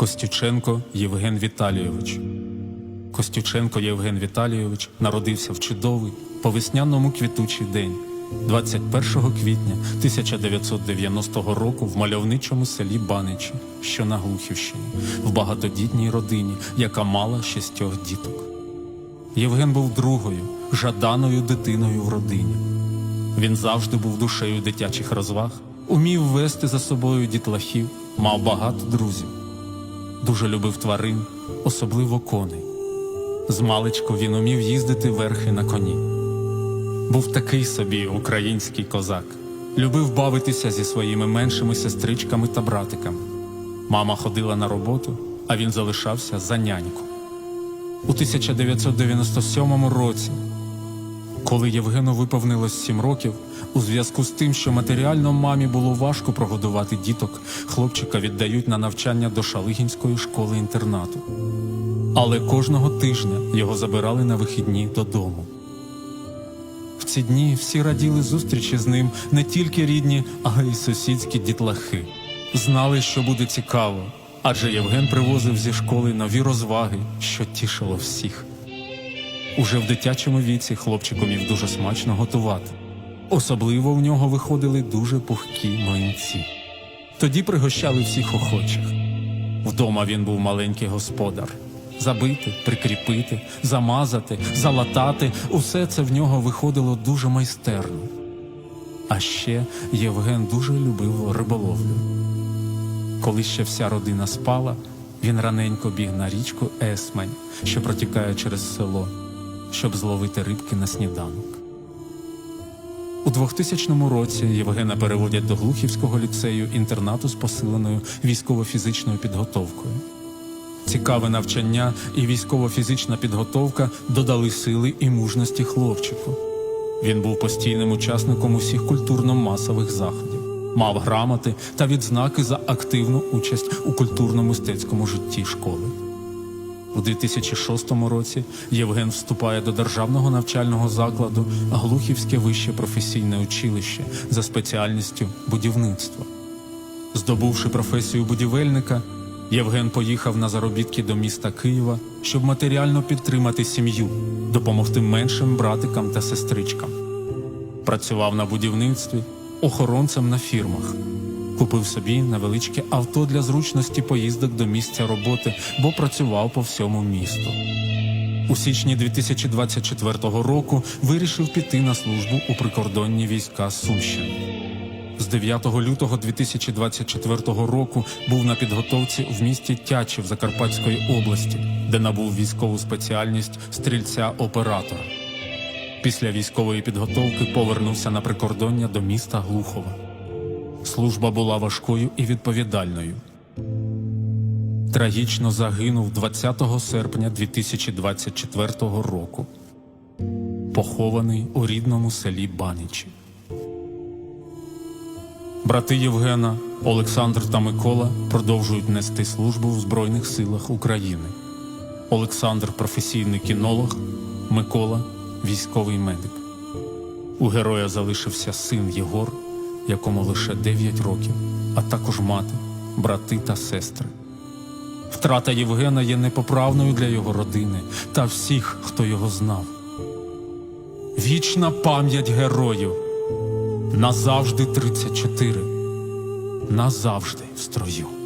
Костюченко Євген Віталійович. Костюченко Євген Віталійович народився в чудовий по весняному квітучий день 21 квітня 1990 року в мальовничому селі Баничі, що на Глухівщині, в багатодітній родині, яка мала шістьох діток. Євген був другою, жаданою дитиною в родині. Він завжди був душею дитячих розваг, умів вести за собою дітлахів, мав багато друзів. Дуже любив тварин, особливо коней. Змалечку він умів їздити верхи на коні. Був такий собі український козак. Любив бавитися зі своїми меншими сестричками та братиками. Мама ходила на роботу, а він залишався за няньку. У 1997 році, коли Євгену виповнилось сім років, у зв'язку з тим, що матеріально мамі було важко прогодувати діток, хлопчика віддають на навчання до Шалигінської школи інтернату. Але кожного тижня його забирали на вихідні додому. В ці дні всі раділи зустрічі з ним не тільки рідні, а й сусідські дітлахи. Знали, що буде цікаво, адже Євген привозив зі школи нові розваги, що тішило всіх. Уже в дитячому віці хлопчик умів дуже смачно готувати. Особливо в нього виходили дуже пухкі млинці. Тоді пригощали всіх охочих. Вдома він був маленький господар. Забити, прикріпити, замазати, залатати усе це в нього виходило дуже майстерно. А ще Євген дуже любив риболовлю. Коли ще вся родина спала, він раненько біг на річку Есмань, що протікає через село, щоб зловити рибки на сніданок. У 2000 році Євгена переводять до Глухівського ліцею інтернату з посиленою військово-фізичною підготовкою. Цікаве навчання і військово-фізична підготовка додали сили і мужності хлопчику. Він був постійним учасником усіх культурно-масових заходів, мав грамоти та відзнаки за активну участь у культурно-мистецькому житті школи. У 2006 році Євген вступає до державного навчального закладу Глухівське вище професійне училище за спеціальністю будівництво. Здобувши професію будівельника, Євген поїхав на заробітки до міста Києва, щоб матеріально підтримати сім'ю, допомогти меншим братикам та сестричкам. Працював на будівництві, охоронцем на фірмах. Купив собі невеличке авто для зручності поїздок до місця роботи, бо працював по всьому місту. У січні 2024 року вирішив піти на службу у прикордонні війська Сумщини. З 9 лютого 2024 року був на підготовці в місті Тячів Закарпатської області, де набув військову спеціальність стрільця-оператора. Після військової підготовки повернувся на прикордоння до міста Глухова. Служба була важкою і відповідальною. Трагічно загинув 20 серпня 2024 року, похований у рідному селі Баничі. Брати Євгена, Олександр та Микола продовжують нести службу в Збройних силах України. Олександр професійний кінолог, Микола військовий медик. У героя залишився син Єгор, якому лише 9 років, а також мати, брати та сестри. Втрата Євгена є непоправною для його родини та всіх, хто його знав. Вічна пам'ять герою. Назавжди 34. Назавжди в строю.